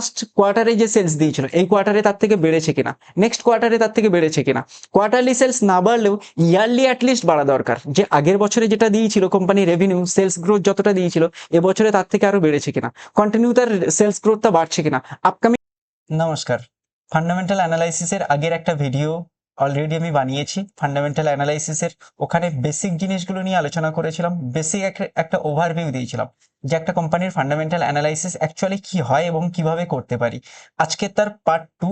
Last কোয়ার্টারে যে sales দিয়েছিল, এই কোয়ার্টারে তার থেকে বেড়েছে কিনা? নেক্সট কোয়ার্টারে তার থেকে বেড়েছে কিনা? কোয়ার্টারলি সেলস না বাড়লেও ইয়ারলি অ্যাটলিস্ট বাড়া দরকার। যে আগের বছরে যেটা দিয়েছিল কোম্পানি রেভিনিউ সেলস গ্রোথ যতটা দিয়েছিল, এবছরে তার থেকে আরও বেড়েছে কিনা? কন্টিনিউ তার সেলস গ্রোথটা বাড়ছে কিনা? আপকামিং নমস্কার। ফান্ডামেন্টাল অ্যানালাইসিসের আগের একটা ভিডিও অলরেডি আমি বানিয়েছি ফান্ডামেন্টাল অ্যানালাইসিসের ওখানে বেসিক জিনিসগুলো নিয়ে আলোচনা করেছিলাম। বেসিক একটা ওভারভিউ দিয়েছিলাম যে একটা কোম্পানির ফান্ডামেন্টাল অ্যানালাইসিস অ্যাকচুয়ালি কি হয় এবং কীভাবে করতে পারি। আজকে তার পার্ট টু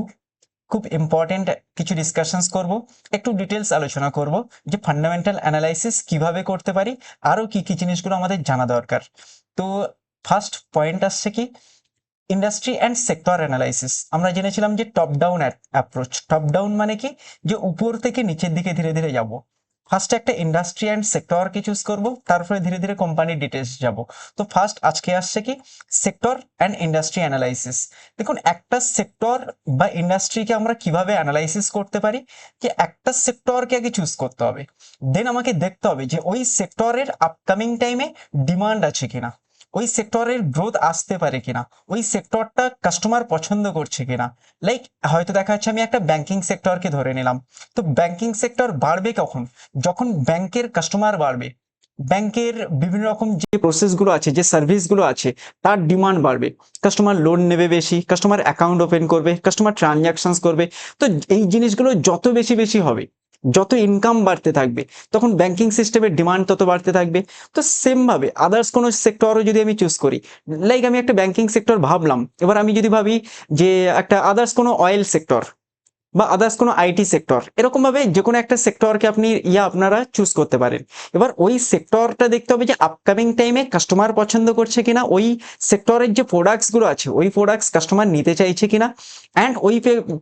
খুব ইম্পর্টেন্ট কিছু ডিসকাশনস করব। একটু ডিটেলস আলোচনা করব যে ফান্ডামেন্টাল অ্যানালাইসিস কীভাবে করতে পারি, আরও কি কি জিনিসগুলো আমাদের জানা দরকার। তো ফার্স্ট পয়েন্ট আসছে কি ইন্ডাস্ট্রি অ্যান্ড সেক্টর অ্যানালাইসিস আমরা জেনেছিলাম যে top down approach top down মানে কি? যে উপর থেকে নিচের দিকে ধীরে ধীরে যাব। ফার্স্ট একটা ইন্ডাস্ট্রি অ্যান্ড সেক্টরকে চুজ করব, তারপরে ধীরে ধীরে কোম্পানির ডিটেলস যাব। তো ফার্স্ট আজকে আসছে কি? সেক্টর অ্যান্ড ইন্ডাস্ট্রি অ্যানালাইসিস দেখুন, একটা সেক্টর বা ইন্ডাস্ট্রিকে আমরা কীভাবে অ্যানালাইসিস করতে পারি? যে একটা সেক্টরকে আগে চুজ করতে হবে। দেন আমাকে দেখতে হবে যে ওই সেক্টরের আপকামিং টাইমে ডিমান্ড আছে কিনা। ওই সেক্টরের গ্রোথ আসতে পারে কিনা? ওই সেক্টরটা কাস্টমার পছন্দ করছে কিনা? লাইক হয়তো দেখা যাচ্ছে আমি একটা ব্যাংকিং সেক্টরকে ধরে নিলাম। তো ব্যাংকিং সেক্টর বাড়বে কখন? যখন ব্যাংকের কাস্টমার বাড়বে ব্যাংকের বিভিন্ন রকম যে প্রসেসগুলো আছে, যে সার্ভিসগুলো আছে, তার ডিমান্ড বাড়বে। কাস্টমার লোন নেবে বেশি কাস্টমার অ্যাকাউন্ট ওপেন করবে কাস্টমার ট্রানজাকশনস করবে। তো এই জিনিসগুলো যত বেশি বেশি হবে যত ইনকাম বাড়তে থাকবে, তখন ব্যাংকিং সিস্টেমের ডিমান্ড তত বাড়তে থাকবে। তো সেম ভাবে আদার্স কোনো সেক্টরও যদি আমি চুজ করি লাইক আমি একটা ব্যাংকিং সেক্টর ভাবলাম, এবার আমি যদি ভাবি যে একটা আদার্স কোনো অয়েল সেক্টর বা আদার্স কোনো আইটি সেক্টর এরকম ভাবে যে কোনো একটা সেক্টরকে আপনি, ইয়া আপনারা চুজ করতে পারেন। এবার ওই সেক্টরটা দেখতে হবে যে আপকামিং টাইমে কাস্টমার পছন্দ করছে কিনা, ওই সেক্টরের যে প্রোডাক্টসগুলো আছে, ওই প্রোডাক্টস কাস্টমার নিতে চাইছে কিনা অ্যান্ড ওই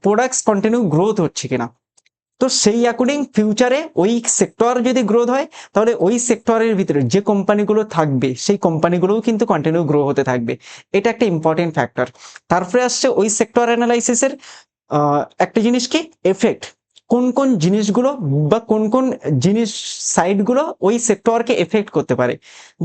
প্রোডাক্টস কন্টিনিউ গ্রোথ হচ্ছে কিনা। তো সেই অ্যাকর্ডিং ফিউচারে ওই সেক্টর যদি গ্রোথ হয়, তাহলে ওই সেক্টরের ভিতরে যে কোম্পানিগুলো থাকবে, সেই কোম্পানিগুলোও কিন্তু কন্টিনিউ গ্রো হতে থাকবে। এটা একটা ইম্পর্টেন্ট ফ্যাক্টর তারপরে আসছে ওই সেক্টর অ্যানালাইসিসের একটা জিনিস কি? এফেক্ট কোন কোন জিনিসগুলো বা কোন কোন জিনিস সাইডগুলো ওই সেক্টরকে এফেক্ট করতে পারে?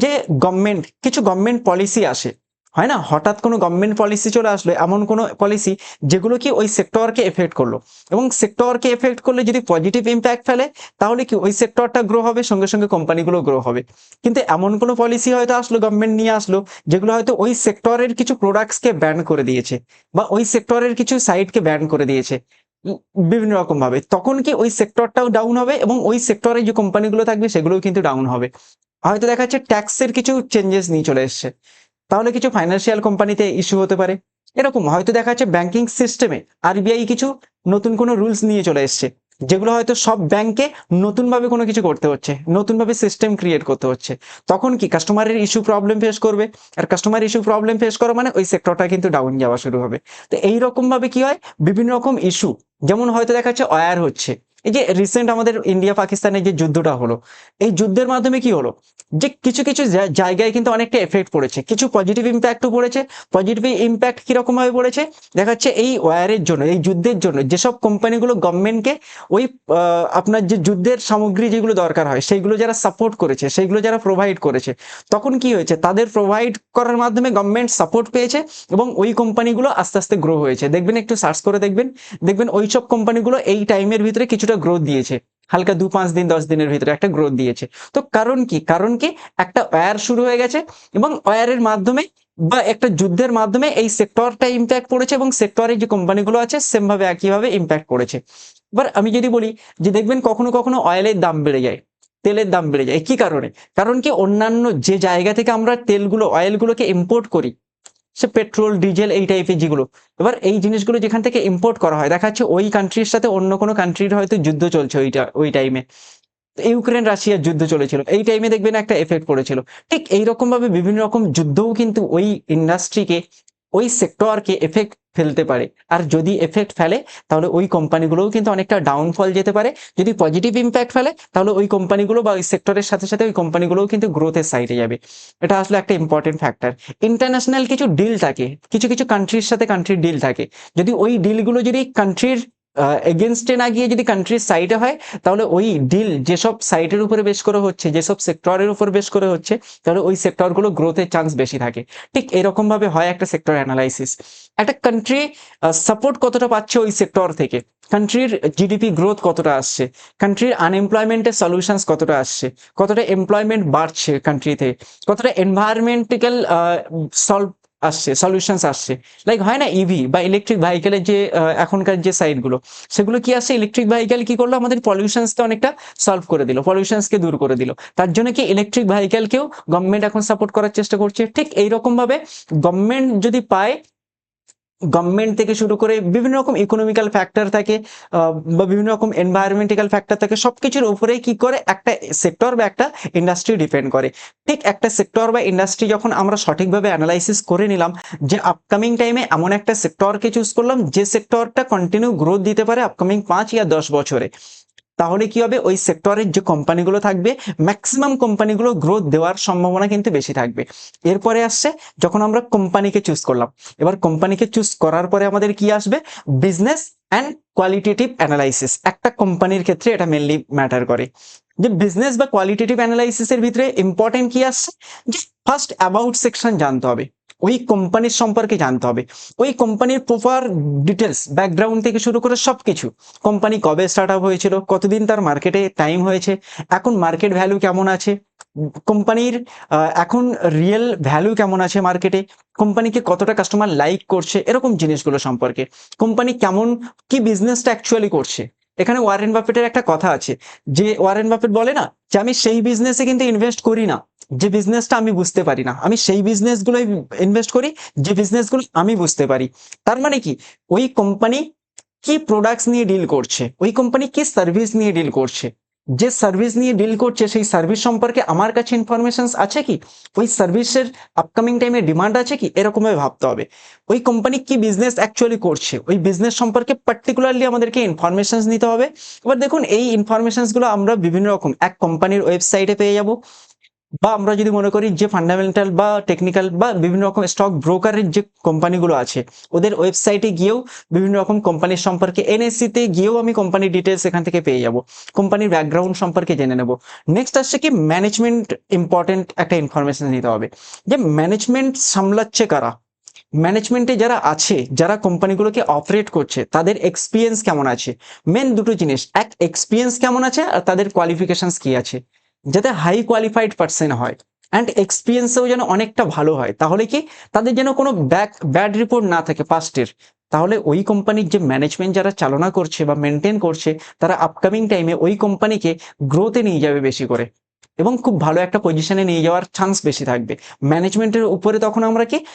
যে গভর্নমেন্ট কিছু গভর্নমেন্ট পলিসি আসে। হয় না? হঠাৎ কোনো গভর্নমেন্ট পলিসি চলে আসলো, এমন কোনো পলিসি যেগুলো কি ওই সেক্টরকে এফেক্ট করল। এবং সেক্টরকে এফেক্ট করলে যদি পজিটিভ ইম্প্যাক্ট ফেলে, তাহলে কি ওই সেক্টরটা গ্রো হবে, সঙ্গে সঙ্গে কোম্পানিগুলো গ্রো হবে। কিন্তু এমন কোনো পলিসি হয়তো আসলো গভর্নমেন্ট নিয়ে আসলো, যেগুলো হয়তো ওই সেক্টরের কিছু প্রোডাক্টসকে ব্যান করে দিয়েছে, বা ওই সেক্টরের কিছু সাইটকে ব্যান করে দিয়েছে বিভিন্ন রকম ভাবে। তখন কি ওই সেক্টরটাও ডাউন হবে, এবং ওই সেক্টরে যে কোম্পানিগুলো থাকবে, সেগুলোও কিন্তু ডাউন হবে। হয়তো দেখা যাচ্ছে ট্যাক্সের কিছু চেঞ্জেস নিয়ে চলে এসছে। তাহলে কিছু ফাইন্যান্সিয়াল কোম্পানিতে ইস্যু হতে পারে। এরকম হয়তো দেখা যাচ্ছে ব্যাংকিং সিস্টেমে আরবিআই কিছু নতুন কোনো রুলস নিয়ে চলে এসছে, যেগুলো হয়তো সব ব্যাংকে নতুনভাবে কোনো কিছু করতে হচ্ছে, নতুনভাবে সিস্টেম ক্রিয়েট করতে হচ্ছে। তখন কি কাস্টমারের ইস্যু প্রবলেম ফেস করবে? আর কাস্টমার ইস্যু প্রবলেম ফেস করা মানে ওই সেক্টরটা কিন্তু ডাউন যাওয়া শুরু হবে। তো এই রকম ভাবে কি হয়? বিভিন্ন রকম ইস্যু যেমন হয়তো দেখা যাচ্ছে অয়ার হচ্ছে। এই যে রিসেন্ট আমাদের ইন্ডিয়া পাকিস্তানের যে যুদ্ধটা হলো, এই যুদ্ধের মাধ্যমে কি হলো? যে কিছু কিছু জায়গায় কিন্তু অনেকটা এফেক্ট পড়েছে। কিছু পজিটিভ ইম্প্যাক্টও পড়েছে। পজিটিভ ইম্প্যাক্ট কীরকম ভাবে পড়েছে? দেখা যাচ্ছে এই ওয়ারের জন্য, এই যুদ্ধের জন্য যেসব কোম্পানিগুলো গভর্নমেন্টকে ওই আপনার যে যুদ্ধের সামগ্রী যেগুলো দরকার হয়, সেইগুলো যারা সাপোর্ট করেছে, সেইগুলো যারা প্রোভাইড করেছে, তখন কি হয়েছে? তাদের প্রোভাইড করার মাধ্যমে গভর্নমেন্ট সাপোর্ট পেয়েছে এবং ওই কোম্পানিগুলো আস্তে আস্তে গ্রো হয়েছে। দেখবেন একটু সার্চ করে দেখবেন। দেখবেন ওই সব কোম্পানিগুলো এই টাইমের ভিতরে কিছুটা গ্রোথ দিয়েছে। হালকা দু পাঁচ দিন, দশ দিনের ভিতরে একটা গ্রোথ দিয়েছে। তো কারণ কি? কারণ কি? একটা ওয়ার শুরু হয়ে গেছে এবং ওয়ারের মাধ্যমে বা একটা যুদ্ধের মাধ্যমে এই সেক্টরটা ইম্প্যাক্ট পড়েছে এবং সেক্টরের যে কোম্পানিগুলো আছে সেম ভাবে একইভাবে ইম্প্যাক্ট পড়েছে এবার আমি যদি বলি যে দেখবেন কখনো কখনো অয়েলের দাম বেড়ে যায়, তেলের দাম বেড়ে যায়। কি কারণে? কারণ কি অন্যান্য যে জায়গা থেকে আমরা তেলগুলো অয়েলগুলোকে ইম্পোর্ট করি সে পেট্রোল, ডিজেল এই টাইপের যেগুলো। এবার এই জিনিসগুলো যেখান থেকে ইম্পোর্ট করা হয়, দেখা যাচ্ছে ওই কান্ট্রির সাথে অন্য কোনো কান্ট্রির হয়তো যুদ্ধ চলছে ওইটা, ওই টাইমে ইউক্রেন, রাশিয়ার যুদ্ধ চলেছিল, এই টাইমে দেখবেন একটা এফেক্ট পড়েছিল। ঠিক এইরকম ভাবে বিভিন্ন রকম যুদ্ধও কিন্তু ওই ইন্ডাস্ট্রিকে ওই সেক্টরকে এফেক্ট ফেলতে পারে। আর যদি এফেক্ট ফেলে, তাহলে ওই কোম্পানিগুলোও কিন্তু অনেকটা ডাউনফল যেতে পারে। যদি পজিটিভ ইম্প্যাক্ট ফেলে, তাহলে ওই কোম্পানিগুলো বা ওই সেক্টরের সাথে সাথে ওই কোম্পানিগুলোও কিন্তু গ্রোথের সাইডে যাবে। এটা আসলে একটা ইম্পর্টেন্ট ফ্যাক্টর ইন্টারন্যাশনাল কিছু ডিল থাকে। কিছু কিছু কান্ট্রির সাথে কান্ট্রির ডিল থাকে। যদি ওই ডিলগুলো যদি কান্ট্রির এগেনস্টে না গিয়ে যদি কান্ট্রির সাইডে হয়, তাহলে ওই ডিল যেসব সাইটের উপরে বেশ করে হচ্ছে, যেসব সেক্টরের উপর বেশ করে হচ্ছে, তাহলে ওই সেক্টরগুলো গ্রোথের চান্স বেশি থাকে। ঠিক এরকম ভাবে হয় একটা সেক্টর অ্যানালাইসিস একটা কান্ট্রি সাপোর্ট কতটা পাচ্ছে ওই সেক্টর থেকে? কান্ট্রির জিডিপি গ্রোথ কতটা আসছে? কান্ট্রির আনএমপ্লয়মেন্টের সলিউশনস কতটা আসছে? কতটা এমপ্লয়মেন্ট বাড়ছে কান্ট্রিতে কতটা এনভায়রনমেন্টাল সলভ আসছে সলিউশনস আসছে। লাইক হয় না ইভি বা ইলেকট্রিক ভেহিকেলের যে এখনকার যে সাইডগুলো সেগুলো কি আসছে? ইলেকট্রিক ভেহিকেল কি করল? আমাদের পলিউশনসকে অনেকটা সলভ করে দিল পলিউশনসকে দূর করে দিল। তার জন্য কি ইলেকট্রিক ভেহিকেলকেও গভর্নমেন্ট এখন সাপোর্ট করার চেষ্টা করছে? ঠিক এইরকম ভাবে গভর্নমেন্ট যদি পায় গভর্নমেন্ট থেকে শুরু করে বিভিন্ন রকম ইকোনমিক্যাল ফ্যাক্টর থাকে বা বিভিন্ন রকম এনভায়রনমেন্টাল ফ্যাক্টর থাকে সব কিছুর উপরেই কি করে একটা সেক্টর বা একটা ইন্ডাস্ট্রি ডিপেন্ড করে। ঠিক একটা সেক্টর বা ইন্ডাস্ট্রি যখন আমরা সঠিকভাবে অ্যানালাইসিস করে নিলাম যে আপকামিং টাইমে এমন একটা সেক্টরকে চুজ করলাম, যে সেক্টরটা কন্টিনিউ গ্রোথ দিতে পারে আপকামিং পাঁচ ইয়া দশ বছরে। তাহলে কি হবে? ওই সেক্টরের যে কোম্পানিগুলো থাকবে ম্যাক্সিমাম কোম্পানিগুলো গ্রোথ দেওয়ার সম্ভাবনা কিন্তু বেশি থাকবে। এরপরে আসছে, যখন আমরা কোম্পানিকে চুজ করলাম। এবার কোম্পানিকে চুজ করার পরে আমাদের কি আসবে? বিজনেস অ্যান্ড কোয়ালিটেটিভ অ্যানালাইসিস একটা কোম্পানির ক্ষেত্রে এটা মেনলি ম্যাটার করে। যে বিজনেস বা কোয়ালিটেটিভ অ্যানালাইসিসের ভিতরে ইম্পর্টেন্ট কি আসছে? যে ফার্স্ট অ্যাবাউট সেকশন জানতে হবে। ওই কোম্পানির সম্পর্কে জানতে হবে। ওই কোম্পানির প্রপার ডিটেলস ব্যাকগ্রাউন্ড থেকে শুরু করে সব কিছু কোম্পানি কবে স্টার্ট আপ হয়েছিল, কতদিন তার মার্কেটে টাইম হয়েছে, এখন মার্কেট ভ্যালু কেমন আছে? কোম্পানির এখন রিয়েল ভ্যালু কেমন আছে মার্কেটে কোম্পানিকে কতটা কাস্টমার লাইক করছে? এরকম জিনিসগুলো সম্পর্কে। কোম্পানি কেমন, কি বিজনেসটা অ্যাকচুয়ালি করছে? এখানে ওয়ারেন বাফেটের একটা কথা আছে, যে ওয়ারেন বাফেট বলে না যে আমি সেই বিজনেসে কিন্তু ইনভেস্ট করি না। যে বিজনেসটা আমি বুঝতে পারি না, আমি সেই বিজনেসগুলোই ইনভেস্ট করি, যে বিজনেসগুলো আমি বুঝতে পারি। তার মানে কি? ওই কোম্পানি কি প্রোডাক্টস নিয়ে ডিল করছে? ওই কোম্পানি কি সার্ভিস নিয়ে ডিল করছে? যে সার্ভিস নিয়ে ডিল করছে, সেই সার্ভিস সম্পর্কে আমার কাছে ইনফরমেশন আছে কি? ওই সার্ভিসের আপকামিং টাইমে ডিমান্ড আছে কি? এরকমভাবে ভাবতে হবে। ওই কোম্পানি কি বিজনেস অ্যাকচুয়ালি করছে? ওই বিজনেস সম্পর্কে পার্টিকুলারলি আমাদেরকে ইনফরমেশন নিতে হবে। এবার দেখুন, এই ইনফরমেশনসগুলো আমরা বিভিন্ন রকম, এক কোম্পানির ওয়েবসাইটে পেয়ে যাব বা আমরা যদি মনে করি যে ফান্ডামেন্টাল বা টেকনিক্যাল বা বিভিন্ন রকম স্টক ব্রোকারের যে কোম্পানিগুলো আছে, ওদের ওয়েবসাইটে গিয়েও বিভিন্ন রকম কোম্পানির সম্পর্কে এনএসসি তে গিয়েও আমি কোম্পানির ডিটেলস এখান থেকে পেয়ে যাব। কোম্পানির ব্যাকগ্রাউন্ড সম্পর্কে জেনে নেব। নেক্সট আসছে কি ম্যানেজমেন্ট ইম্পর্টেন্ট একটা ইনফরমেশন নিতে হবে। যে ম্যানেজমেন্ট সামলাচ্ছে কারা? ম্যানেজমেন্টে যারা আছে, যারা কোম্পানিগুলোকে অপারেট করছে, তাদের এক্সপিরিয়েন্স কেমন আছে? মেন দুটো জিনিস, এক এক্সপিরিয়েন্স কেমন আছে আর তাদের কোয়ালিফিকেশনস কি আছে? যাতে হাই কোয়ালিফাইড পার্সন হয় অ্যান্ড এক্সপিরিয়েন্সেও যেন অনেকটা ভালো হয়। তাহলে কি? তাদের যেন কোনো ব্যাক ব্যাড রিপোর্ট না থাকে পাস্টের তাহলে ওই কোম্পানির যে ম্যানেজমেন্ট যারা চালনা করছে বা মেনটেন করছে, তারা আপকামিং টাইমে ওই কোম্পানিকে গ্রোথে নিয়ে যাবে বেশি করে। এবং খুব ভালো একটা পজিশনে নিয়ে যাওয়ার চান্স বেশি থাকবে। ম্যানেজমেন্টের উপরে তখন আমরা কি?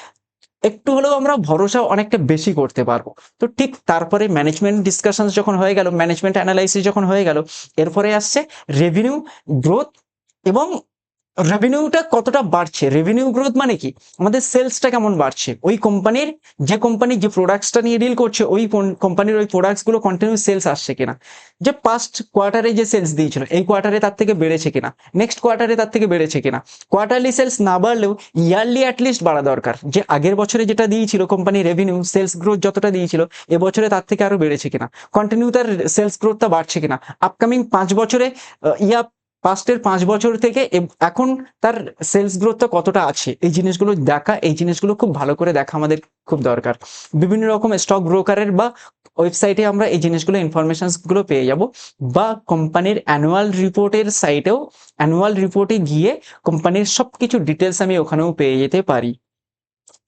একটু হলেও আমরা ভরসা অনেকটা বেশি করতে পারব। তো ঠিক তারপরে ম্যানেজমেন্ট ডিসকাশন যখন হয়ে গেল ম্যানেজমেন্ট অ্যানালাইসিস যখন হয়ে গেল, এরপরে আসছে রেভিনিউ গ্রোথ এবং রেভিনিউটা কতটা বাড়ছে? রেভিনিউ গ্রোথ মানে কি? আমাদের সেলসটা কেমন বাড়ছে? ওই কোম্পানির যে কোম্পানি যে প্রোডাক্টসটা নিয়ে ডিল করছে, ওই কোম্পানির ওই প্রোডাক্টসগুলো কন্টিনিউ সেলস আসছে কিনা? যে পাস্ট কোয়ার্টারে যে সেলস দিয়েছিল, এই কোয়ার্টারে তার থেকে বেড়েছে কিনা? নেক্সট কোয়ার্টারে তার থেকে বেড়েছে কিনা? কোয়ার্টারলি সেলস না বাড়লেও ইয়ারলি অ্যাটলিস্ট বাড়া দরকার। যে আগের বছরে যেটা দিয়েছিল কোম্পানি রেভিনিউ সেলস গ্রোথ যতটা দিয়েছিল, এবছরে তার থেকে আরও বেড়েছে কিনা? কন্টিনিউ তার সেলস গ্রোথটা বাড়ছে কিনা? আপকামিং পাঁচ বছরে ইয়া পাস্টের পাঁচ বছর থেকে এখন তার সেলস গ্রোথটা কতটা আছে? এই জিনিসগুলো দেখা, এই জিনিসগুলো খুব ভালো করে দেখা আমাদের খুব দরকার। বিভিন্ন রকম স্টক ব্রোকারের বা ওয়েবসাইটে আমরা এই জিনিসগুলো ইনফরমেশনগুলো পেয়ে যাব। বা কোম্পানির অ্যানুয়াল রিপোর্টের সাইটেও অ্যানুয়াল রিপোর্টে গিয়ে কোম্পানির সব কিছু ডিটেলস আমি ওখানেও পেয়ে যেতে পারি।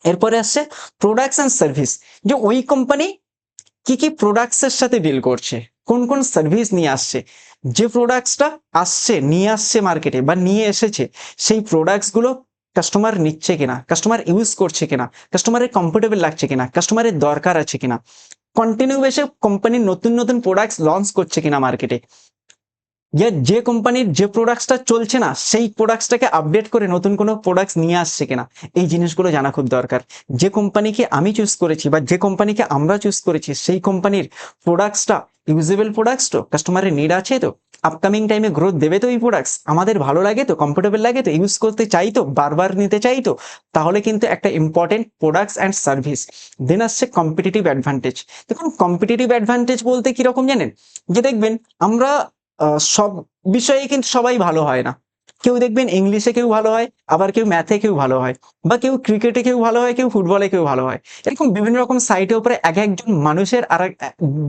এরপরে আসছে প্রোডাক্টস অ্যান্ড সার্ভিস যে ওই কোম্পানি কি কি প্রোডাক্টস এর সাথে ডিল করছে? কোন কোন সার্ভিস নিয়ে আসছে? যে প্রোডাক্টসটা আসছে, নিয়ে আসছে মার্কেটে বা নিয়ে এসেছে, সেই প্রোডাক্টসগুলো কাস্টমার নিচ্ছে কিনা? কাস্টমার ইউজ করছে কিনা? কাস্টমারের কমফোর্টেবল লাগছে কিনা? কাস্টমারের দরকার আছে কিনা? কন্টিনিউ বেসে কোম্পানির নতুন নতুন প্রোডাক্টস লঞ্চ করছে কিনা মার্কেটে যে কোম্পানির যে প্রোডাক্টসটা চলছে না, সেই প্রোডাক্টসটাকে আপডেট করে নতুন কোনো প্রোডাক্টস নিয়ে আসছে কিনা? এই জিনিসগুলো জানা খুব দরকার। যে কোম্পানিকে আমি চুজ করেছি বা যে কোম্পানিকে আমরা চুজ করেছি, সেই কোম্পানির প্রোডাক্টসটা ইউজেবল প্রোডাক্টস তো কাস্টমারের নিড আছে তো আপকামিং টাইমে গ্রোথ দেবে তো এই প্রোডাক্টস আমাদের ভালো লাগে তো কমফোর্টেবল লাগে তো ইউজ করতে চাই তো, বারবার নিতে চাই তো, তাহলে কিন্তু একটা important products and service then আসছে কম্পিটিটিভ অ্যাডভান্টেজ দেখুন কম্পিটিটিভ অ্যাডভান্টেজ বলতে কীরকম জানেন? যে দেখবেন, আমরা সব বিষয়ে কিন্তু সবাই ভালো হয় না। কেউ দেখবেন ইংলিশে কেউ ভালো হয়, আবার কেউ ম্যাথে কেউ ভালো হয়, বা কেউ ক্রিকেটে কেউ ভালো হয়, কেউ ফুটবলে কেউ ভালো হয়। এরকম বিভিন্ন রকম সাইটের উপরে এক একজন মানুষের আর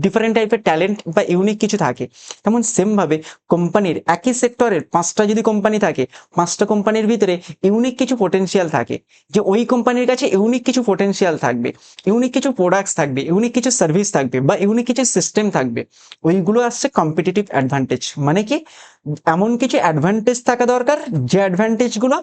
ডিফারেন্ট টাইপের ট্যালেন্ট বা ইউনিক কিছু থাকে। তেমন সেমভাবে কোম্পানির একই সেক্টরের পাঁচটা যদি কোম্পানি থাকে, পাঁচটা কোম্পানির ভিতরে ইউনিক কিছু পোটেনশিয়াল থাকে। যে ওই কোম্পানির কাছে ইউনিক কিছু পোটেনশিয়াল থাকবে ইউনিক কিছু প্রোডাক্টস থাকবে ইউনিক কিছু সার্ভিস থাকবে, বা ইউনিক কিছু সিস্টেম থাকবে, ওইগুলো আসছে কম্পিটিটিভ অ্যাডভান্টেজ মানে কি? এমন কিছু অ্যাডভান্টেজ থাকা দরকার। যে অ্যাডভান্টেজগুলো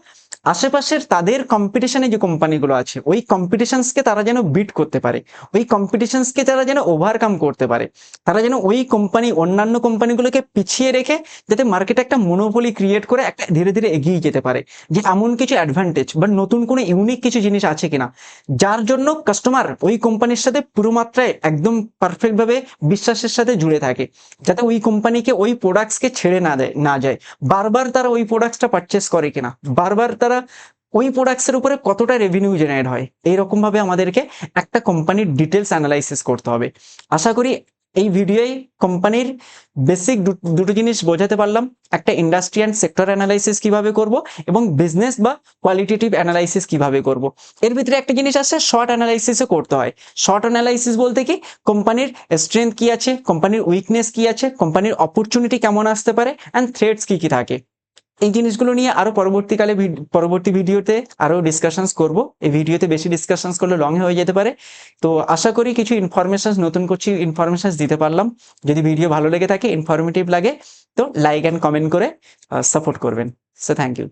আশেপাশের তাদের কম্পিটিশনে যে কোম্পানিগুলো আছে, ওই কম্পিটিশনসকে তারা যেন বিট করতে পারে। ওই কম্পিটিশনসকে তারা যেন ওভারকাম করতে পারে। তারা যেন ওই কোম্পানি অন্যান্য কোম্পানিগুলোকে পিছিয়ে রেখে যাতে মার্কেটে একটা মনোপলি ক্রিয়েট করে একটা ধীরে ধীরে এগিয়ে যেতে পারে। যে এমন কিছু অ্যাডভান্টেজ বা নতুন কোনো ইউনিক কিছু জিনিস আছে কিনা, যার জন্য কাস্টমার ওই কোম্পানির সাথে পুরো মাত্রায় একদম পারফেক্ট ভাবে বিশ্বাসের সাথে জুড়ে থাকে। যাতে ওই কোম্পানিকে ওই প্রোডাক্টসকে ছেড়ে না দেয়। না যায়। বারবার তারা ওই প্রোডাক্টসটা পারচেস করে কিনা? বারবার তারা ওই প্রোডাক্টসের উপরে কতটা রেভিনিউ জেনারেট হয়? এইরকমভাবে আমাদেরকে একটা কোম্পানির ডিটেলস অ্যানালাইসিস করতে হবে। আশা করি এই ভিডিওয় কোম্পানির বেসিক দুটো জিনিস বোঝাতে পারলাম। একটা ইন্ডাস্ট্রি অ্যান্ড সেক্টর অ্যানালাইসিস কীভাবে করব এবং বিজনেস বা কোয়ালিটেটিভ অ্যানালাইসিস কীভাবে করব। এর ভিতরে একটা জিনিস আছে শর্ট অ্যানালাইসিসও করতে হয়। শর্ট অ্যানালাইসিস বলতে কি? কোম্পানির স্ট্রেংথ কি আছে? কোম্পানির উইকনেস কি আছে? কোম্পানির অপরচুনিটি কেমন আসতে পারে? অ্যান্ড থ্রেটস কি কি থাকে? এই জিনিসগুলো নিয়ে আরও পরবর্তীকালে পরবর্তী ভিডিওতে আরও ডিসকাশনস করব। এই ভিডিওতে বেশি ডিসকাশনস করলে লং হয়ে যেতে পারে। তো আশা করি কিছু ইনফরমেশন নতুন করছি ইনফরমেশন দিতে পারলাম। যদি ভিডিও ভালো লেগে থাকে ইনফরমেটিভ লাগে, তো লাইক অ্যান্ড কমেন্ট করে সাপোর্ট করবেন। So thank you